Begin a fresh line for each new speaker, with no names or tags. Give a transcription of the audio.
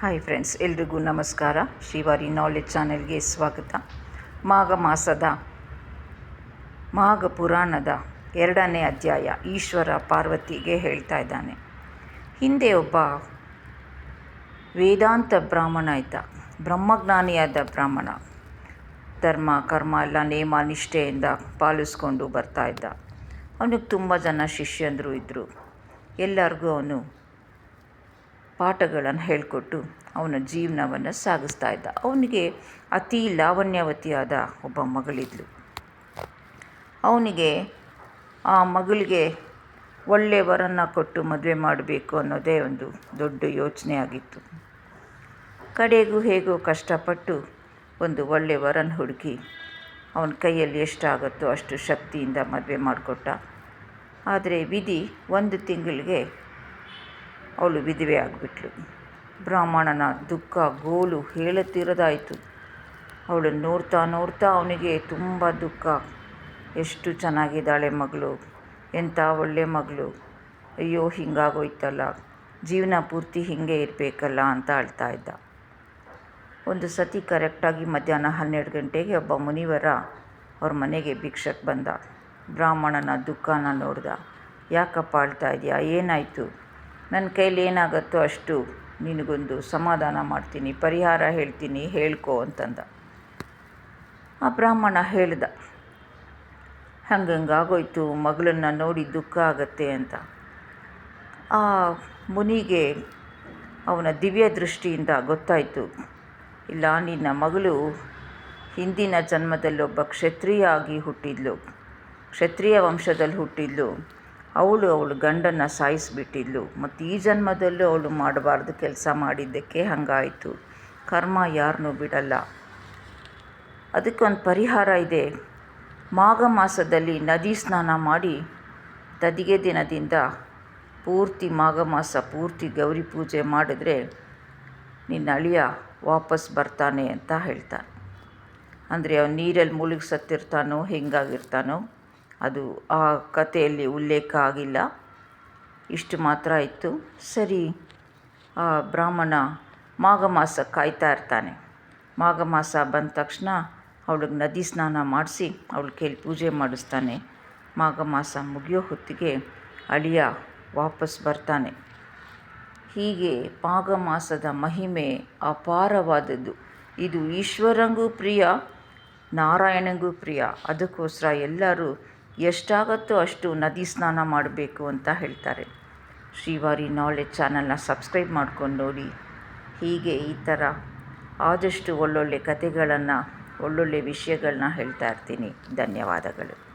Hi friends ಎಲ್ರಿಗೂ ನಮಸ್ಕಾರ. Srivari knowledge ಚಾನೆಲ್ಗೆ ಸ್ವಾಗತ. ಮಾಘ ಮಾಸದ, ಮಾಘ ಪುರಾಣದ ಎರಡನೇ ಅಧ್ಯಾಯ ಈಶ್ವರ ಪಾರ್ವತಿಗೆ ಹೇಳ್ತಾ ಇದ್ದಾನೆ. ಹಿಂದೆ ಒಬ್ಬ ವೇದಾಂತ ಬ್ರಾಹ್ಮಣ ಇದ್ದ. ಬ್ರಹ್ಮಜ್ಞಾನಿಯಾದ ಬ್ರಾಹ್ಮಣ. ಧರ್ಮ, ಕರ್ಮ ಎಲ್ಲ ನೇಮ, ನಿಷ್ಠೆಯಿಂದ ಪಾಲಿಸ್ಕೊಂಡು ಬರ್ತಾ ಇದ್ದ. ಅವನಿಗೆ ತುಂಬ ಜನ ಶಿಷ್ಯಂದರು ಇದ್ದರು ಎಲ್ಲರಿಗೂ ಅವನು ಪಾಠಗಳನ್ನು ಹೇಳಿಕೊಟ್ಟು ಅವನ ಜೀವನವನ್ನು ಸಾಗಿಸ್ತಾ ಇದ್ದ. ಅವನಿಗೆ ಅತಿ ಲಾವಣ್ಯವತಿಯಾದ ಒಬ್ಬ ಮಗಳಿದ್ಲು. ಅವನಿಗೆ ಆ ಮಗಳಿಗೆ ಒಳ್ಳೆಯ ವರನ್ನ ಕೊಟ್ಟು ಮದುವೆ ಮಾಡಬೇಕು ಅನ್ನೋದೇ ಒಂದು ದೊಡ್ಡ ಯೋಚನೆ ಆಗಿತ್ತು ಕಡೆಗೂ ಹೇಗೋ ಕಷ್ಟಪಟ್ಟು ಒಂದು ಒಳ್ಳೆಯ ವರನ ಹುಡುಕಿ ಅವನ ಕೈಯಲ್ಲಿ ಎಷ್ಟಾಗುತ್ತೋ ಅಷ್ಟು ಶಕ್ತಿಯಿಂದ ಮದುವೆ ಮಾಡಿಕೊಟ್ಟ. ಆದರೆ ವಿಧಿ ಒಂದು ತಿಂಗಳಿಗೆ ಅವಳು ವಿಧವೆ ಆಗಿಬಿಟ್ಲು. ಬ್ರಾಹ್ಮಣನ ದುಃಖ ಗೋಲು ಹೇಳುತ್ತಿರದಾಯಿತು ಅವಳು ನೋಡ್ತಾ ನೋಡ್ತಾ ಅವನಿಗೆ ತುಂಬ ದುಃಖ. ಎಷ್ಟು ಚೆನ್ನಾಗಿದ್ದಾಳೆ ಮಗಳು ಎಂಥ ಒಳ್ಳೆ ಮಗಳು. ಅಯ್ಯೋ, ಹಿಂಗಾಗೋಯ್ತಲ್ಲ. ಜೀವನ ಪೂರ್ತಿ ಹೀಗೆ ಇರಬೇಕಲ್ಲ ಅಂತ ಅಳ್ತಾ ಇದ್ದ. ಒಂದು ಸತಿ ಕರೆಕ್ಟಾಗಿ ಮಧ್ಯಾಹ್ನ ಹನ್ನೆರಡು ಗಂಟೆಗೆ ಒಬ್ಬ ಮುನಿವರ ಅವ್ರ ಮನೆಗೆ ಭಿಕ್ಷಕ್ಕೆ ಬಂದ. ಬ್ರಾಹ್ಮಣನ ದುಃಖನ ನೋಡ್ದ. ಯಾಕಪ್ಪ ಅಳ್ತಾ ಇದೆಯಾ? ಏನಾಯಿತು? ನನ್ನ ಕೈಲಿ ಏನಾಗುತ್ತೋ ಅಷ್ಟು ನಿನಗೊಂದು ಸಮಾಧಾನ ಮಾಡ್ತೀನಿ, ಪರಿಹಾರ ಹೇಳ್ತೀನಿ, ಹೇಳ್ಕೊ ಅಂತಂದ. ಆ ಬ್ರಾಹ್ಮಣ ಹೇಳ್ದ, ಹಂಗಂಗಾಗೋಯ್ತು, ಮಗಳನ್ನ ನೋಡಿ ದುಃಖ ಆಗತ್ತೆ ಅಂತ. ಆ ಮುನಿಗೆ ಅವನ ದಿವ್ಯ ದೃಷ್ಟಿಯಿಂದ ಗೊತ್ತಾಯಿತು, ಇಲ್ಲ, ನಿನ್ನ ಮಗಳು ಹಿಂದಿನ ಜನ್ಮದಲ್ಲೊಬ್ಬ ಕ್ಷತ್ರಿಯ ಆಗಿ ಹುಟ್ಟಿದ್ಲು, ಕ್ಷತ್ರಿಯ ವಂಶದಲ್ಲಿ ಹುಟ್ಟಿದ್ಲು ಅವಳು ಅವಳು ಗಂಡನ್ನು ಸಾಯಿಸಿಬಿಟ್ಟಿದ್ಲು. ಮತ್ತು ಈ ಜನ್ಮದಲ್ಲೂ ಅವಳು ಮಾಡಬಾರ್ದು ಕೆಲಸ ಮಾಡಿದ್ದಕ್ಕೆ ಹಾಗಾಯಿತು. ಕರ್ಮ ಯಾರನ್ನೂ ಬಿಡಲ್ಲ. ಅದಕ್ಕೊಂದು ಪರಿಹಾರ ಇದೆ. ಮಾಘ ಮಾಸದಲ್ಲಿ ನದಿ ಸ್ನಾನ ಮಾಡಿ ತದಿಗೆ ದಿನದಿಂದ ಪೂರ್ತಿ ಮಾಘ ಮಾಸ ಪೂರ್ತಿ ಗೌರಿ ಪೂಜೆ ಮಾಡಿದ್ರೆ ನಿನ್ನ ಅಳಿಯ ವಾಪಸ್ ಬರ್ತಾನೆ ಅಂತ ಹೇಳ್ತಾನೆ. ಅಂದರೆ ಅವನು ನೀರಲ್ಲಿ ಮುಳುಗಿ ಸತ್ತಿರ್ತಾನೋ ಹೆಂಗಾಗಿರ್ತಾನೋ ಅದು ಆ ಕಥೆಯಲ್ಲಿ ಉಲ್ಲೇಖ ಆಗಿಲ್ಲ. ಇಷ್ಟು ಮಾತ್ರ ಇತ್ತು ಸರಿ, ಆ ಬ್ರಾಹ್ಮಣ ಮಾಘ ಮಾಸ ಕಾಯ್ತಾ ಇರ್ತಾನೆ. ಮಾಘ ಮಾಸ ಬಂದ ತಕ್ಷಣ ಅವಳಿಗೆ ನದಿ ಸ್ನಾನ ಮಾಡಿಸಿ ಅವಳ ಕೈಲಿ ಪೂಜೆ ಮಾಡಿಸ್ತಾನೆ. ಮಾಘ ಮಾಸ ಮುಗಿಯೋ ಹೊತ್ತಿಗೆ ಅಳಿಯ ವಾಪಸ್ ಬರ್ತಾನೆ. ಹೀಗೆ ಮಾಘ ಮಾಸದ ಮಹಿಮೆ ಅಪಾರವಾದದ್ದು. ಇದು ಈಶ್ವರಂಗೂ ಪ್ರಿಯ, ನಾರಾಯಣಂಗೂ ಪ್ರಿಯ. ಅದಕ್ಕೋಸ್ಕರ ಎಲ್ಲರೂ ಎಷ್ಟಾಗತ್ತೋ ಅಷ್ಟು ನದಿ ಸ್ನಾನ ಮಾಡಬೇಕು ಅಂತ ಹೇಳ್ತಾರೆ. ಶ್ರೀವಾರಿ ನಾಲೆಜ್ ಚಾನಲ್ನ ಸಬ್ಸ್ಕ್ರೈಬ್ ಮಾಡ್ಕೊಂಡು ನೋಡಿ. ಹೀಗೆ ಈ ಥರ ಆದಷ್ಟು ಒಳ್ಳೊಳ್ಳೆ ಕಥೆಗಳನ್ನು, ಒಳ್ಳೊಳ್ಳೆ ವಿಷಯಗಳನ್ನ ಹೇಳ್ತಾ ಇರ್ತೀನಿ. ಧನ್ಯವಾದಗಳು.